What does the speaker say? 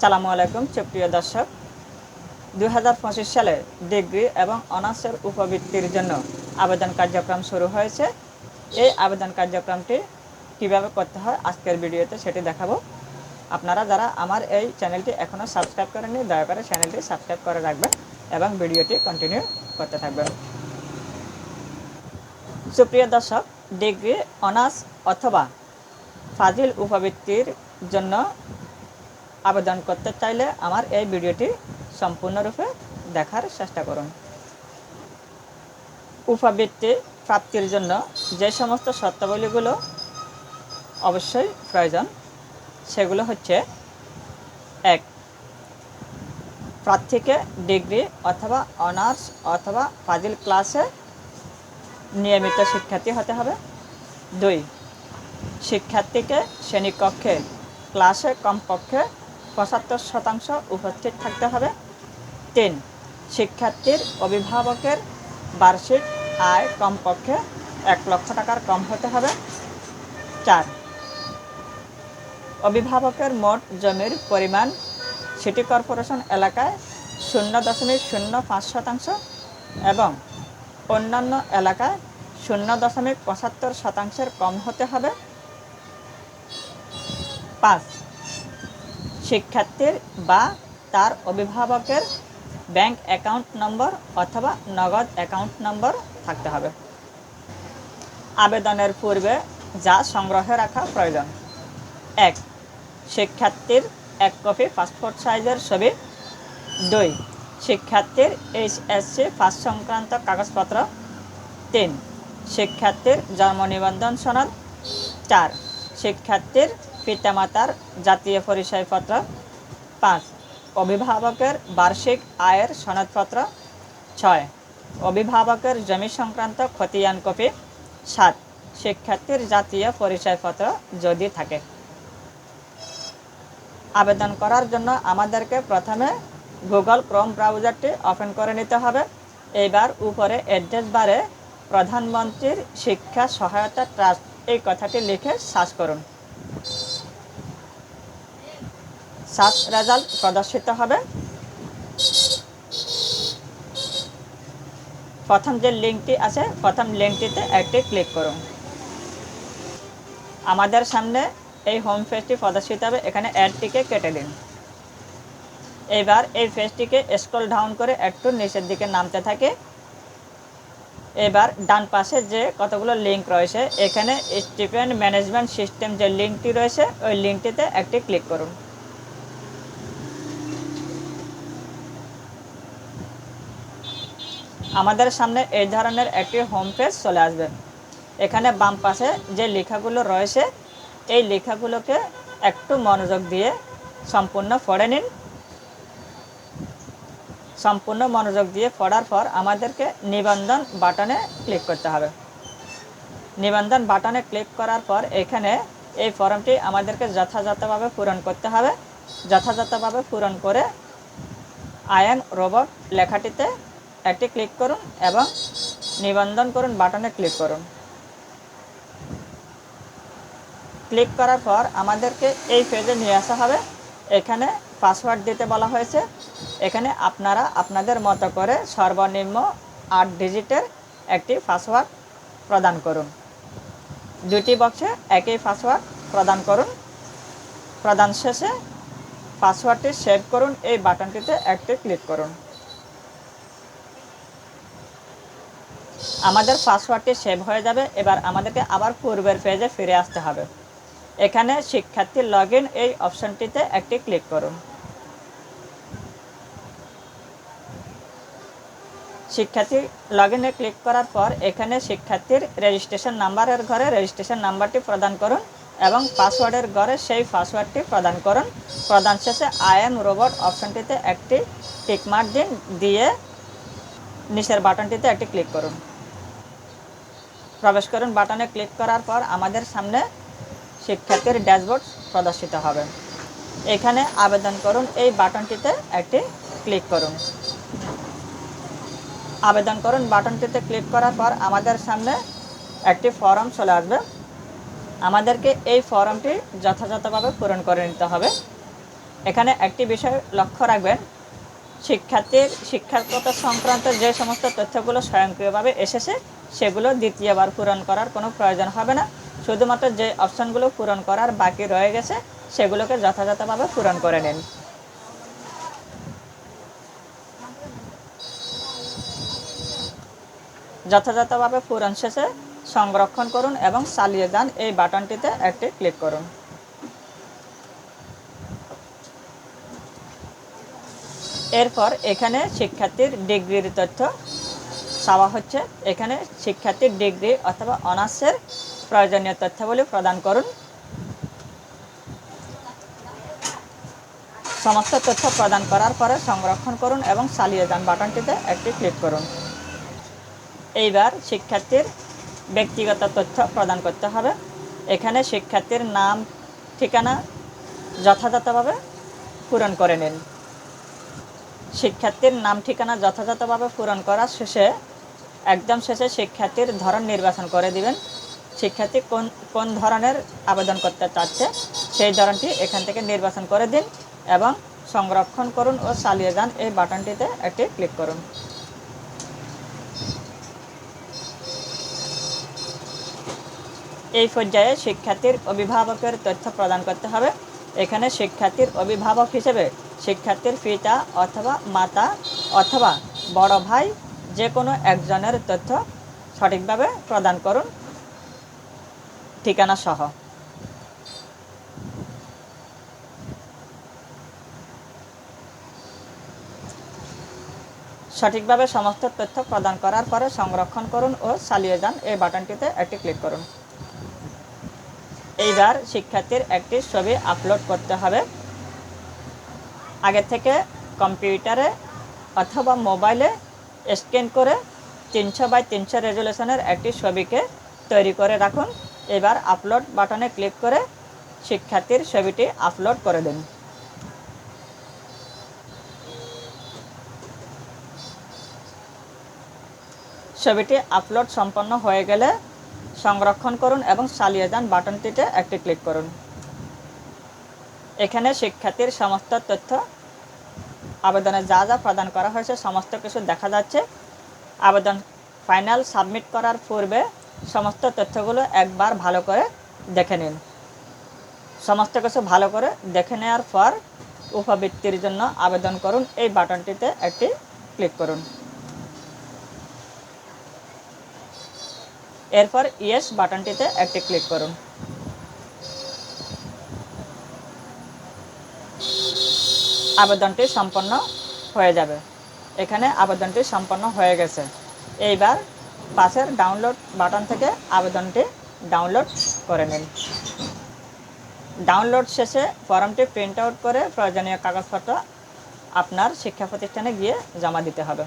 সালামু আলাইকুম, সুপ্রিয় দর্শক। দু দুই সালে ডিগ্রি এবং অনার্সের উপবৃত্তির জন্য আবেদন কার্যক্রম শুরু হয়েছে। এই আবেদন কার্যক্রমটি কীভাবে করতে হয় আজকের ভিডিওতে সেটি দেখাবো। আপনারা যারা আমার এই চ্যানেলটি এখনও সাবস্ক্রাইব করেননি, দয়া করে চ্যানেলটি সাবস্ক্রাইব করে রাখবেন এবং ভিডিওটি কন্টিনিউ করতে থাকবেন। সুপ্রিয় দর্শক, ডিগ্রি, অনার্স অথবা ফাজিল উপবৃত্তির জন্য আবেদন করতে চাইলে আমার এই ভিডিওটি সম্পূর্ণরূপে দেখার চেষ্টা করুন। উপবৃত্তি প্রাপ্তির জন্য যে সমস্ত শর্তাবলীগুলো অবশ্যই প্রয়োজন, সেগুলো হচ্ছে, এক, প্রার্থীকে ডিগ্রি অথবা অনার্স অথবা ফাজিল ক্লাসে নিয়মিত শিক্ষার্থী হতে হবে। দুই, শিক্ষার্থীকে শ্রেণীকক্ষে, ক্লাসে কমপক্ষে পঁচাত্তর শতাংশ উপস্থিত থাকতে হবে। তিন, শিক্ষার্থীর অভিভাবকের বার্ষিক আয় কমপক্ষে এক লক্ষ টাকার কম হতে হবে। চার, অভিভাবকের মোট জমির পরিমাণ সিটি কর্পোরেশন এলাকায় শূন্য দশমিক শূন্য পাঁচ শতাংশ এবং অন্যান্য এলাকায় শূন্য দশমিক পঁচাত্তর শতাংশের কম হতে হবে। পাঁচ শিক্ষার্থীর বা তার অভিভাবকের ব্যাংক অ্যাকাউন্ট নম্বর অথবা নগদ অ্যাকাউন্ট নম্বর থাকতে হবে। আবেদনের পূর্বে যা সংগ্রহে রাখা প্রয়োজন। এক, শিক্ষার্থীর এক কপি পাসপোর্ট সাইজের ছবি। দুই, শিক্ষার্থীর এইচএসসি পাস সংক্রান্ত কাগজপত্র। তিন, শিক্ষার্থীর জন্ম নিবন্ধন সনদ। চার, শিক্ষার্থীর পিতামাতার জাতীয় পরিচয়পত্র। পাঁচ, অভিভাবকের বার্ষিক আয়ের সনদপত্র। ছয়, অভিভাবকের জমি সংক্রান্ত খতিয়ান কপি। সাত, শিক্ষার্থীর জাতীয় পরিচয়পত্র যদি থাকে। আবেদন করার জন্য আমাদেরকে প্রথমে গুগল ক্রোম ব্রাউজারটি ওপেন করে নিতে হবে। এইবার উপরে অ্যাড্রেস বারে প্রধানমন্ত্রীর শিক্ষা সহায়তা ট্রাস্ট এই কথাটি লিখে সার্চ করুন। সার্চ রেজাল্ট প্রদর্শিত হবে। প্রথম যে লিঙ্কটি আছে, প্রথম লিঙ্কটিতে একটি ক্লিক করুন। আমাদের সামনে এই হোম পেজটি প্রদর্শিত হবে। এখানে অ্যাডটিকে কেটে দিন। এবার এই পেজটিকে স্ক্রল ডাউন করে একটু নিচের দিকে নামতে থাকে। এবার ডান পাশে যে কতগুলো লিঙ্ক রয়েছে, এখানে স্টিপেন্ড ম্যানেজমেন্ট সিস্টেম যে লিঙ্কটি রয়েছে, ওই লিঙ্কটিতে একটি ক্লিক করুন। আমাদের সামনে এই ধরনের একটি হোম পেজ চলে আসবে। এখানে বাম পাশে যে লেখাগুলো রয়েছে, এই লেখাগুলোকে একটু মনোযোগ দিয়ে সম্পূর্ণ পড়ে নিন। সম্পূর্ণ মনোযোগ দিয়ে পড়ার পর আমাদেরকে নিবন্ধন বাটনে ক্লিক করতে হবে। নিবন্ধন বাটনে ক্লিক করার পর এখানে এই ফর্মটি আমাদেরকে যথাযথভাবে পূরণ করতে হবে। যথাযথভাবে পূরণ করে আয়ন রোবট লেখাটিতে একটি ক্লিক করুন এবং নিবন্ধন করুন বাটনে ক্লিক করুন। ক্লিক করার পর আমাদেরকে এই পেজে নিয়ে আসা হবে। এখানে পাসওয়ার্ড দিতে বলা হয়েছে। এখানে আপনারা আপনাদের মতো করে সর্বনিম্ন আট ডিজিটের একটি পাসওয়ার্ড প্রদান করুন। দুটি বক্সে একই পাসওয়ার্ড প্রদান করুন। প্রদান শেষে পাসওয়ার্ডটি সেভ করুন। এই বাটনটিতে একটি ক্লিক করুন। আমাদের পাসওয়ার্ডটি সেভ হয়ে যাবে, এবার আমাদেরকে আবার পূর্বের পেজে ফিরে আসতে হবে। এখানে শিক্ষার্থী লগ এই অপশনটিতে একটি ক্লিক করুন। শিক্ষার্থী লগ ইনে ক্লিক করার পর এখানে শিক্ষার্থীর রেজিস্ট্রেশন নাম্বারের ঘরে রেজিস্ট্রেশন নাম্বারটি প্রদান করুন এবং পাসওয়ার্ডের ঘরে সেই পাসওয়ার্ডটি প্রদান করুন। প্রদান শেষে আই এম রোবট অপশনটিতে একটি টিকমার্ক দিন দিয়ে নিচের বাটনটিতে একটি ক্লিক করুন। প্রবেশ করুন বাটনে ক্লিক করার পর আমাদের সামনে শিক্ষার্থীর ড্যাশবোর্ড প্রদর্শিত হবে। এখানে আবেদন করুন, এই বাটনটিতে একটি ক্লিক করুন। আবেদন করুন বাটনটিতে ক্লিক করার পর আমাদের সামনে একটি ফর্ম চলে আসবে। আমাদেরকে এই ফর্মটি যথাযথভাবে পূরণ করে নিতে হবে। এখানে একটি বিষয় লক্ষ্য রাখবেন, শিক্ষার্থীর শিক্ষাগত সংক্রান্ত যে সমস্ত তথ্যগুলো স্বয়ংক্রিয়ভাবে এসেছে সেগুলো দ্বিতীয়বার পূরণ করার কোনো প্রয়োজন হবে না। শুধুমাত্র যে অপশানগুলো পূরণ করার বাকি রয়ে গেছে, সেগুলোকে যথাযথভাবে পূরণ করে নিন। যথাযথভাবে পূরণ শেষে সংরক্ষণ করুন এবং চালিয়ে যান এই বাটনটিতে একটি ক্লিক করুন। এরপর এখানে শিক্ষার্থীর ডিগ্রির তথ্য চাওয়া হচ্ছে, এখানে শিক্ষার্থীর ডিগ্রি অথবা অনার্সের প্রয়োজনীয় তথ্যাবলী প্রদান করুন। সমস্ত তথ্য প্রদান করার পরে সংরক্ষণ করুন এবং চালিয়ে যান বাটনটিতে একটি ক্লিক করুন। এইবার শিক্ষার্থীর ব্যক্তিগত তথ্য প্রদান করতে হবে। এখানে শিক্ষার্থীর নাম, ঠিকানা যথাযথভাবে পূরণ করে নিন। শিক্ষার্থীর নাম, ঠিকানা যথাযথভাবে পূরণ করার শেষে একদম শেষে শিক্ষার্থীর ধরন নির্বাচন করে দিবেন। শিক্ষার্থী কোন কোন ধরনের আবেদন করতে চাচ্ছে, সেই ধরনটি এখান থেকে নির্বাচন করে দিন এবং সংরক্ষণ করুন ও চালিয়ে যান এই বাটনটিতে একটি ক্লিক করুন। এই পর্যায়ে শিক্ষার্থীর অভিভাবকের তথ্য প্রদান করতে হবে। এখানে শিক্ষার্থীর অভিভাবক হিসেবে শিক্ষার্থীর পিতা অথবা মাতা অথবা বড় ভাই যে কোনো একজনের তথ্য সঠিকভাবে প্রদান করুন। ঠিকানা সহ। সঠিকভাবে সমস্ত তথ্য প্রদান করার পরে সংরক্ষণ করুন ও চালিয়ে যান। এই বাটনটিতে একটি ক্লিক করুন। এইবার শিক্ষার্থীর একটি ছবি আপলোড করতে হবে। আগে থেকে কম্পিউটারে অথবা মোবাইলে স্ক্যান করে তিনশো বাই তিনশো রেজুলেশনের একটি ছবিকে তৈরি করে রাখুন। এবার আপলোড বাটনে ক্লিক করে শিক্ষার্থীর ছবিটি আপলোড করে দিন। ছবিটি আপলোড সম্পন্ন হয়ে গেলে সংরক্ষণ করুন এবং চালিয়ে যান বাটনটিতে একটি ক্লিক করুন। এখানে শিক্ষার্থীর সমস্ত তথ্য আবেদনে যা যা প্রদান করা হয়েছে, সমস্ত কিছু দেখা যাচ্ছে। আবেদন ফাইনাল সাবমিট করার পূর্বে সমস্ত তথ্যগুলো একবার ভালো করে দেখে নিন। সমস্ত কিছু ভালো করে দেখে নেওয়ার পর উপবৃত্তির জন্য আবেদন করুন। এই বাটনটিতে একটি ক্লিক করুন। এরপর ইয়েস বাটনটিতে একটি ক্লিক করুন। আবেদনটি সম্পন্ন হয়ে যাবে। এখানে আবেদনটি সম্পন্ন হয়ে গেছে। এইবার পাশের ডাউনলোড বাটন থেকে আবেদনটি ডাউনলোড করে নিন। ডাউনলোড শেষে ফর্মটি প্রিন্ট আউট করে প্রয়োজনীয় কাগজপত্র আপনার শিক্ষা প্রতিষ্ঠানে গিয়ে জমা দিতে হবে।